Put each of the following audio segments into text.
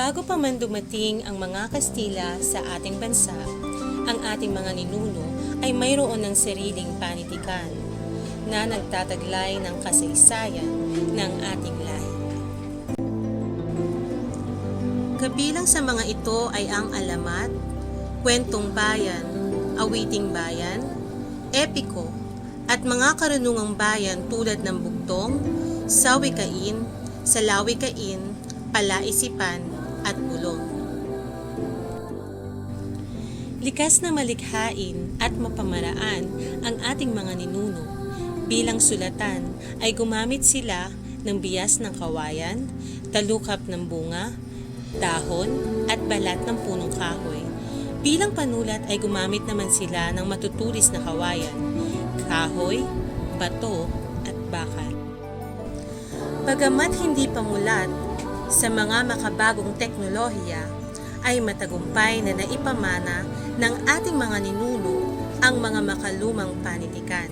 Bago pa man dumating ang mga Kastila sa ating bansa, ang ating mga ninuno ay mayroon ng sariling panitikan na nagtataglay ng kasaysayan ng ating lahi. Kabilang sa mga ito ay ang alamat, kwentong bayan, awiting bayan, epiko, at mga karunungang bayan tulad ng bugtong, sawikain, salawikain, palaisipan, at bulong. Likas na malikhain at mapamaraan ang ating mga ninuno. Bilang sulatan ay gumamit sila ng bias ng kawayan, talukap ng bunga, dahon at balat ng punong kahoy. Bilang panulat ay gumamit naman sila ng matutulis na kawayan, kahoy, bato at bakal. Bagamat hindi pamulat sa mga makabagong teknolohiya, ay matagumpay na naipamana ng ating mga ninuno ang mga makalumang panitikan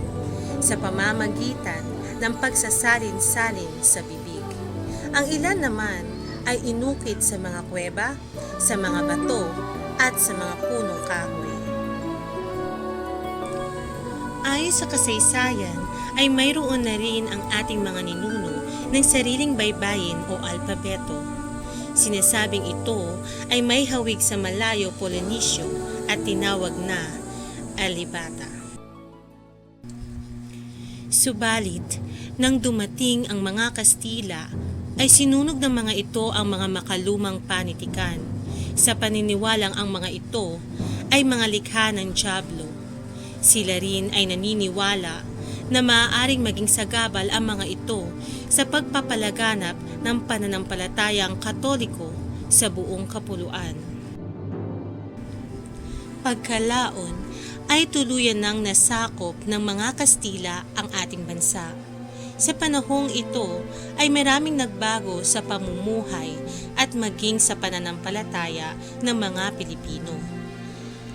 sa pamamagitan ng pagsasalin-salin sa bibig. Ang ilan naman ay inukit sa mga kuweba, sa mga bato, at sa mga punong kahoy. Ayon sa kasaysayan, ay mayroon na rin ang ating mga ninuno ng sariling baybayin o alpabeto. Sinasabing ito ay may hawig sa Malayo Polynesyo at tinawag na Alibata. Subalit, nang dumating ang mga Kastila, ay sinunog ng mga ito ang mga makalumang panitikan sa paniniwalang ang mga ito ay mga likha ng Diablo. Sila rin ay naniniwala na maaaring maging sagabal ang mga ito sa pagpapalaganap ng pananampalatayang katoliko sa buong kapuluan. Pagkalaon ay tuluyan ng nasakop ng mga Kastila ang ating bansa. Sa panahong ito ay maraming nagbago sa pamumuhay at maging sa pananampalataya ng mga Pilipino.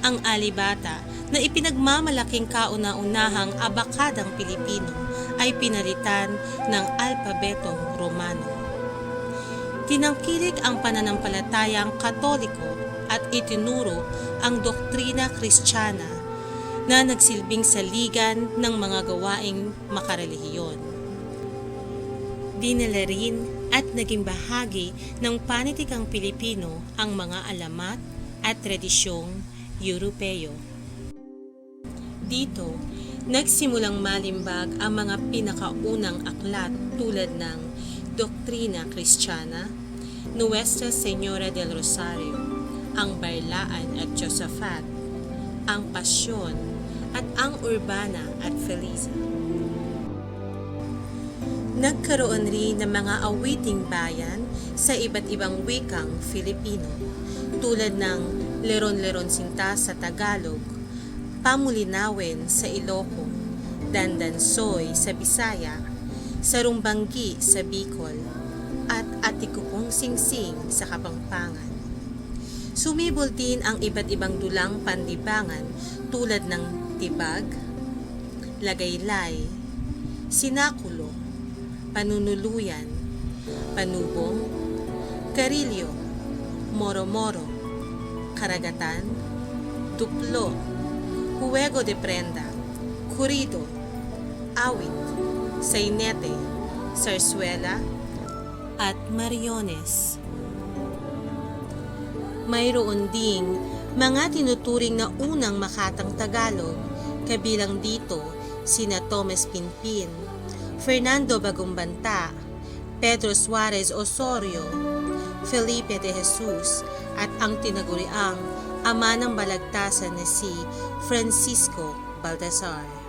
Ang alibata na ipinagmamalaking kauna-unahang abakadang Pilipino ay pinalitan ng alpabetong Romano. Tinangkilik ang pananampalatayang katoliko at itinuro ang doktrina kristyana na nagsilbing saligan ng mga gawaing makarelihiyon. Dinala rin at naging bahagi ng panitikang Pilipino ang mga alamat at tradisyong Europeo. Dito, nagsimulang malimbag ang mga pinakaunang aklat tulad ng Doktrina Kristiyana, Nuestra Señora del Rosario, ang Barlaan at Josaphat, ang Pasyon, at ang Urbana at Feliza. Nagkaroon rin ng mga awiting bayan sa iba't ibang wikang Filipino, tulad ng Leron-Leron Sinta sa Tagalog, Pamulinawen sa Iloco, Dandansoy sa Bisaya, Sarumbanggi sa Bicol, at Atikupong Singsing sa Kapampangan. Sumibol din ang iba't ibang dulang pandibangan tulad ng Tibag, Lagaylay, Sinakulo, Panunuluyan, Panubong, Karilyo, Moro-Moro, Karagatan, Duplo, Huwego de Prenda, Kurido, Awit, Sainete, Sarsuela, at Mariones. Mayroon ding mga tinuturing na unang makatang Tagalog, kabilang dito sina Thomas Pinpin, Fernando Bagumbanta, Pedro Suarez Osorio, Felipe de Jesus at ang tinaguriang ama ng balagtasan na si Francisco Baltasar.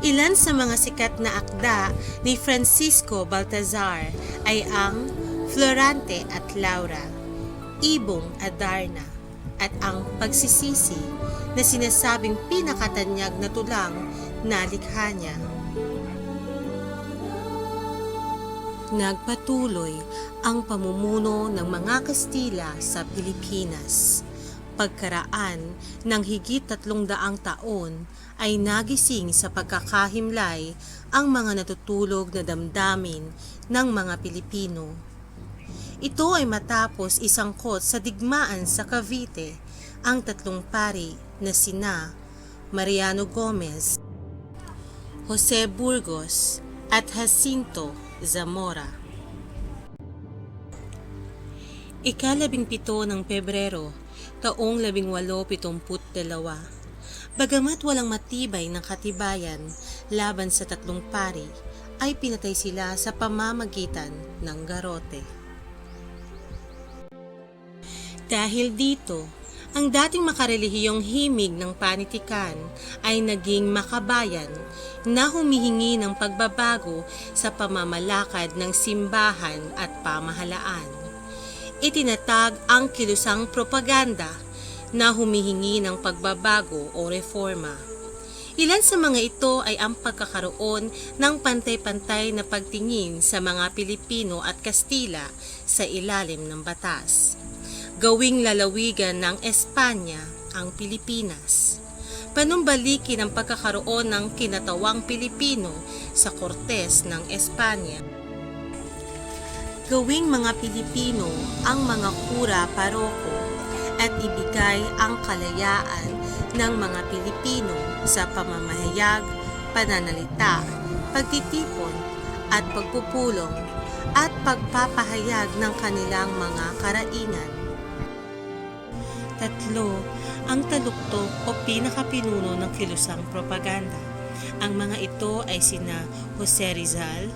Ilan sa mga sikat na akda ni Francisco Baltazar ay ang Florante at Laura, Ibong Adarna, at ang Pagsisisi na sinasabing pinakatanyag na tulang na likha niya. Nagpatuloy ang pamumuno ng mga Kastila sa Pilipinas. pagkaraan ng higit tatlong daang taon ay nagising sa pagkakahimlay ang mga natutulog na damdamin ng mga Pilipino. Ito ay matapos isangkot sa digmaan sa Cavite ang tatlong pari na sina Mariano Gomez, Jose Burgos at Jacinto Zamora. Ikalabing pito ng Pebrero, taong labing walo pitumput dalawa. Bagamat walang matibay ng katibayan laban sa tatlong pari, ay pinatay sila sa pamamagitan ng garote. Dahil dito, ang dating makarelihiyong himig ng panitikan ay naging makabayan na humihingi ng pagbabago sa pamamalakad ng simbahan at pamahalaan. Itinatag ang kilusang propaganda na humihingi ng pagbabago o reforma. Ilan sa mga ito ay ang pagkakaroon ng pantay-pantay na pagtingin sa mga Pilipino at Kastila sa ilalim ng batas. Gawing lalawigan ng Espanya ang Pilipinas. Panumbalikin ang pagkakaroon ng kinatawang Pilipino sa Kortes ng Espanya. Gawing mga Pilipino ang mga kura paroko at ibigay ang kalayaan ng mga Pilipino sa pamamahayag, pananalita, pagtitipon at pagpupulong at pagpapahayag ng kanilang mga karainan. Tatlo, ang taluktok o pinakapinuno ng kilusang propaganda. Ang mga ito ay sina Jose Rizal,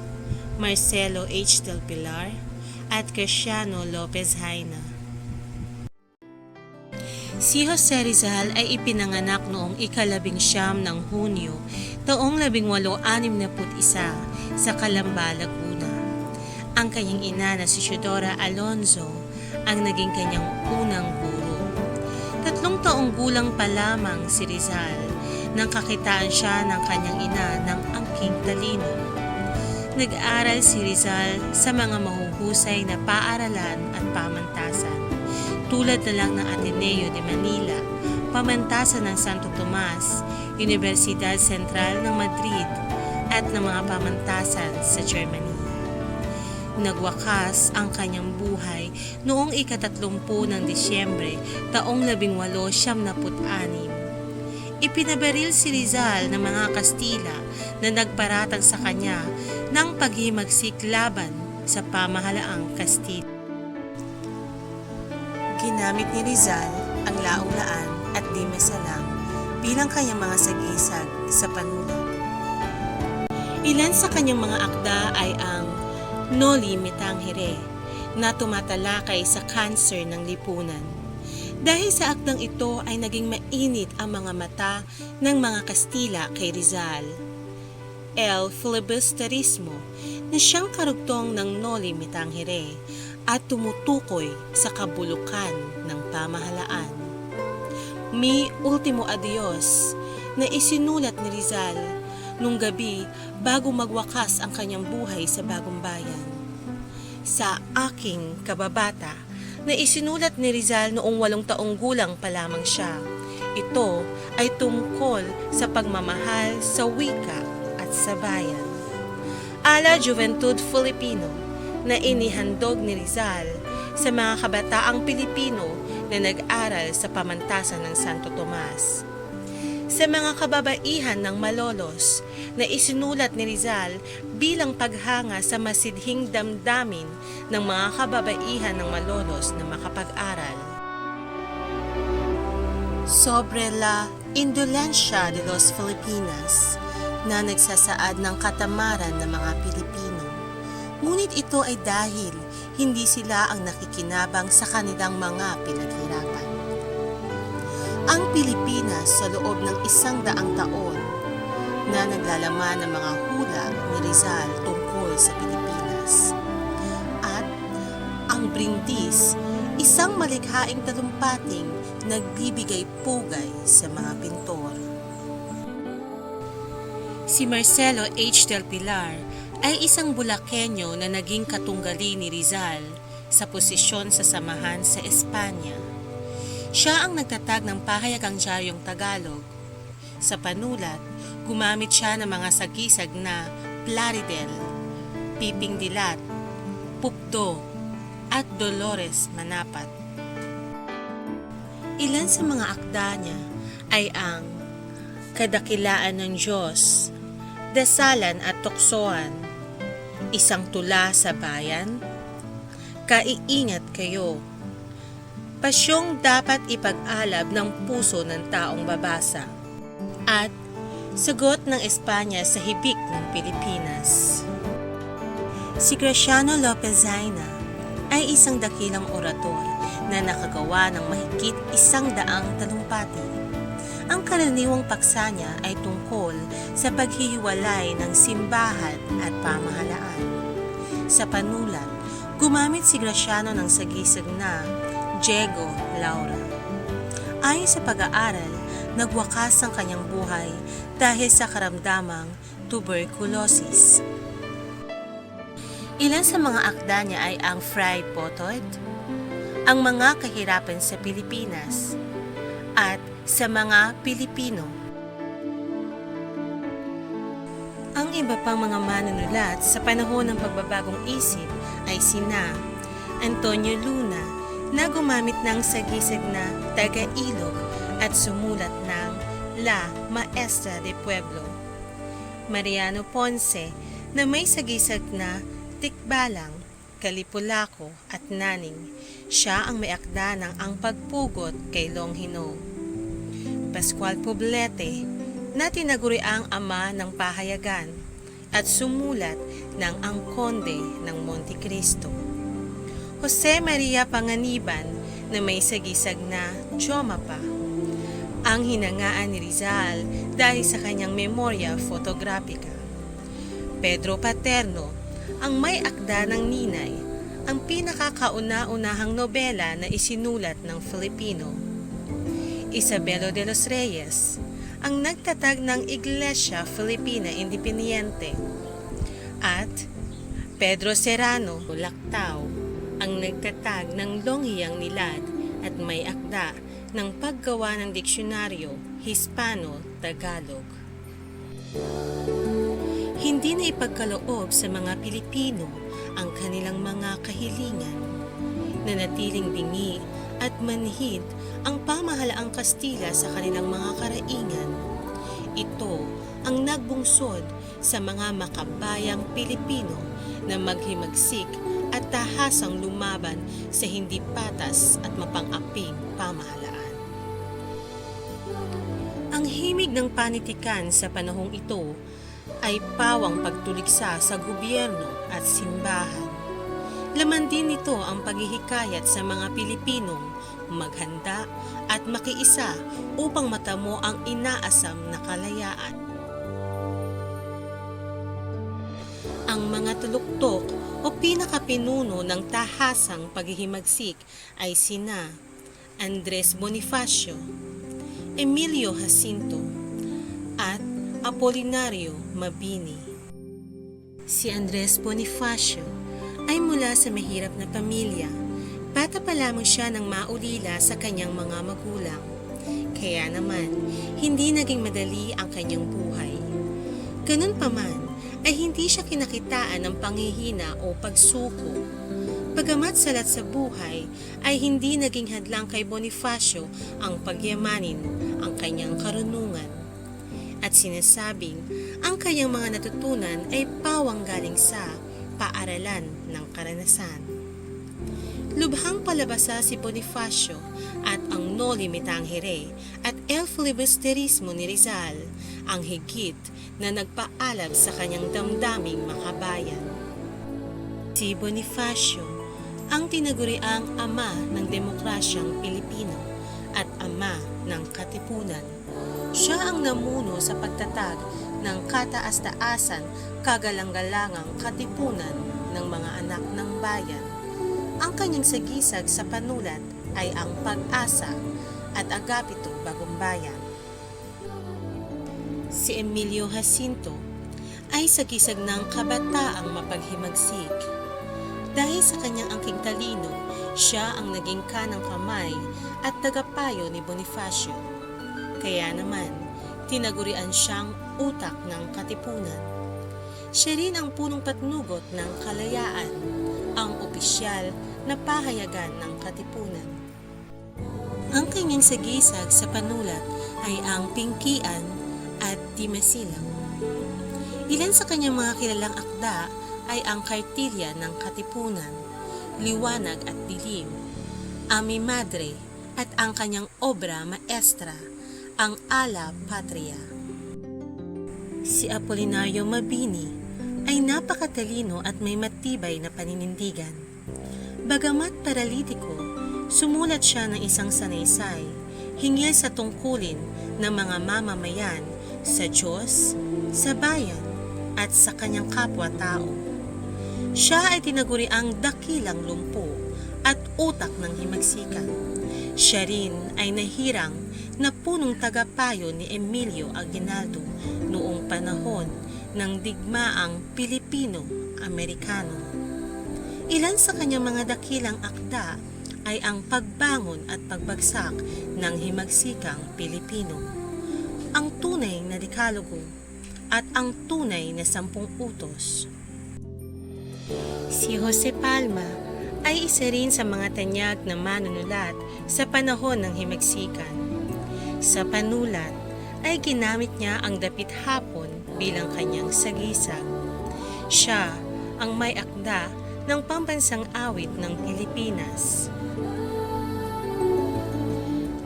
Marcelo H. Del Pilar, at Cristiano Lopez Haina. Si Jose Rizal ay ipinanganak noong ikalabing siyam ng Hunyo, taong labing walo anim na isa sa Calamba, Laguna. Ang kanyang ina na si Teodora Alonzo ang naging kanyang unang guro. Tatlong taong gulang pa lamang si Rizal nang kakitaan siya ng kanyang ina ng angking talino. Nag-aral si Rizal sa mga mahuhusay na paaralan at pamantasan tulad na lang ng Ateneo de Manila, pamantasan ng Santo Tomas, Universidad Central ng Madrid at ng mga pamantasan sa Germany. Nagwakas ang kanyang buhay noong ikatatlumpu ng Disyembre taong labing walo siyam naput anim. Ipinabaril si Rizal ng mga Kastila na nagparatang sa kanya ng paghimagsik laban sa pamahalaang Kastila. Ginamit ni Rizal ang laulaan at di masalang bilang kanyang mga sagisag sa panulat. Ilan sa kanyang mga akda ay ang Noli Me Tangere na tumatalakay sa cancer ng lipunan. Dahil sa akdang ito ay naging mainit ang mga mata ng mga Kastila kay Rizal. El Filibusterismo na siyang karugtong ng Noli Me Tangere at tumutukoy sa kabulukan ng pamahalaan. Mi Ultimo Adios na isinulat ni Rizal nung gabi bago magwakas ang kanyang buhay sa bagong bayan. Sa aking kababata na isinulat ni Rizal noong walong taong gulang pa lamang siya. Ito ay tungkol sa pagmamahal sa wika at sa bayan. Ala Juventud Filipino na inihandog ni Rizal sa mga kabataang Pilipino na nag-aral sa pamantasan ng Santo Tomas. Sa mga kababaihan ng Malolos na isinulat ni Rizal bilang paghanga sa masidhing damdamin ng mga kababaihan ng Malolos na makapag-aral. Sobre la indolencia de los Filipinas na nagsasaad ng katamaran ng mga Pilipino. Ngunit ito ay dahil hindi sila ang nakikinabang sa kanilang mga pinaghirapan. Ang Pilipinas sa loob ng isang daang taon na naglalaman ng mga hula ni Rizal tungkol sa Pilipinas. At ang brindis, isang malikhaing talumpating nagbibigay pugay sa mga pintor. Si Marcelo H. Del Pilar ay isang Bulakenyo na naging katunggali ni Rizal sa posisyon sa samahan sa Espanya. Siya ang nagtatag ng pahayagang diaryong Tagalog. Sa panulat, gumamit siya ng mga sagisag na Plaridel, Piping Dilat, Pupdo, at Dolores Manapat. Ilan sa mga akda niya ay ang Kadakilaan ng Diyos, Dasalan at Tuksoan, Isang Tula sa Bayan, Kaiingat Kayo, Pasyong dapat ipag-alab ng puso ng taong babasa, at Sagot ng Espanya sa Hibik ng Pilipinas. Si Graciano Lopez Zaina ay isang dakilang orator na nakagawa ng mahigit isang daang talumpati. Ang karaniwang paksa niya ay tungkol sa paghihiwalay ng simbahan at pamahalaan. Sa panulat, gumamit si Graciano ng sagisag na Diego Laura. Ayon sa pag-aaral, nagwakas ang kanyang buhay dahil sa karamdamang tuberculosis. Ilan sa mga akda niya ay ang Fried Potod, ang mga kahirapan sa Pilipinas, at sa mga Pilipino. Ang iba pang mga manunulat sa panahon ng pagbabagong isip ay sina Antonio Luna na gumamit ng sagisag na taga-ilog at sumulat ng La Maestra de Pueblo. Mariano Ponce na may sagisag na Tikbalang, Kalipulako at Naning. Siya ang may akda ng Ang Pagpugot kay Longhino. Pascual Poblete na tinaguri ang ama ng pahayagan at sumulat ng Ang Konde ng Monte Cristo. Jose Maria Panganiban na may sagisag na Chomapa. Ang hinangaan ni Rizal dahil sa kanyang memorya fotografika. Pedro Paterno, ang may akda ng Ninay, ang pinakakauna-unahang nobela na isinulat ng Filipino. Isabelo de los Reyes, ang nagtatag ng Iglesia Filipina Independiente. At Pedro Serrano, Lactao, ang nagtatag ng Longhiyang Nilad at may akda ng paggawa ng diksyonaryo Hispano-Tagalog. Hindi na ipagkaloob sa mga Pilipino ang kanilang mga kahilingan. Nanatiling bingi at manhid ang pamahalaang Kastila sa kanilang mga karaingan. Ito ang nagbungsod sa mga makabayang Pilipino na maghimagsik at tahasang lumaban sa hindi patas at mapang-aping pamahalaan. Ang himig ng panitikan sa panahong ito ay pawang pagtuliksa sa gobyerno at simbahan. Laman din nito ang paghihikayat sa mga Pilipinong maghanda at makiisa upang matamo ang inaasam na kalayaan. Ang mga tuluktok pinakapinuno ng tahasang paghihimagsik ay sina Andres Bonifacio, Emilio Jacinto, at Apolinario Mabini. Si Andres Bonifacio ay mula sa mahirap na pamilya. Bata pa lamang siya nang maulila sa kanyang mga magulang. Kaya naman, hindi naging madali ang kanyang buhay. Ganun pa man, ay hindi siya kinakitaan ng panghihina o pagsuko. Pagamat salat sa buhay, ay hindi naging hadlang kay Bonifacio ang pagyamanin ang kanyang karunungan. At sinasabing, ang kanyang mga natutunan ay pawang galing sa paaralan ng karanasan. Lubhang palabasa si Bonifacio at ang Noli Me Tangere at El Filibusterismo ni Rizal ang higit na nagpaalab sa kanyang damdaming makabayan. Si Bonifacio ang tinaguriang ama ng demokrasyang Pilipino at ama ng katipunan. Siya ang namuno sa pagtatag ng kataas-taasan kagalang-galangang katipunan ng mga anak ng bayan. Ang kanyang sagisag sa panulat ay ang pag-asa at agapito bagong bayan. Si Emilio Jacinto ay sagisag ng kabataang mapaghimagsik. Dahil sa kanyang angking talino, Siya ang naging kanang kamay at tagapayo ni Bonifacio. Kaya naman, tinagurian siyang utak ng katipunan. Siya rin ang punong patnugot ng kalayaan, ang opisyal na pahayagan ng katipunan. Ang kanyang sagisag sa panulat ay ang Pingkian at Timasilang. Ilan sa kanyang mga kilalang akda ay ang Kartilya ng Katipunan, Liwanag at Dilim, Ami Madre at ang kanyang obra maestra, ang Ala Patria. Si Apolinario Mabini ay napakatalino at may matibay na paninindigan. Bagamat paralitiko, sumulat siya ng isang sanaysay hinggil sa tungkulin ng mga mamamayan sa Diyos, sa bayan, at sa kanyang kapwa-tao. Siya ay tinaguri ang dakilang lumpo at utak ng himagsikan. Siya rin ay nahirang na punong tagapayo ni Emilio Aguinaldo noong panahon ng digmaang Pilipino-Amerikano. Ilan sa kanyang mga dakilang akda ay ang pagbangon at pagbagsak ng himagsikang Pilipino, ang tunay na dekalogo at ang tunay na sampung utos. Si Jose Palma ay isa rin sa mga tanyag na manunulat sa panahon ng himagsikan. Sa panulat ay ginamit niya ang dapit hapon bilang kanyang sagisag. Siya ang may akda ng pambansang awit ng Pilipinas.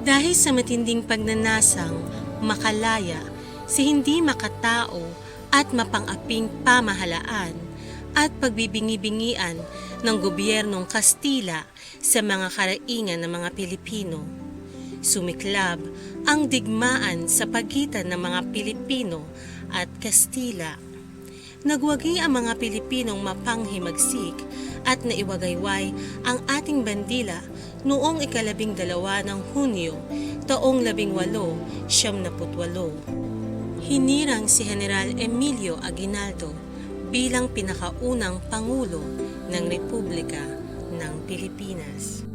Dahil sa matinding pagnanasang makalaya si hindi makatao at mapangaping pamahalaan at pagbibingi-bingian ng gobyernong Kastila sa mga karaingan ng mga Pilipino. Sumiklab ang digmaan sa pagitan ng mga Pilipino at Kastila. Nagwagi ang mga Pilipinong mapanghimagsik at naiwagayway ang ating bandila noong ikalabing dalawa ng Hunyo, taong labing walo, siyam na putwalo. Hinirang si General Emilio Aguinaldo bilang pinakaunang Pangulo ng Republika ng Pilipinas.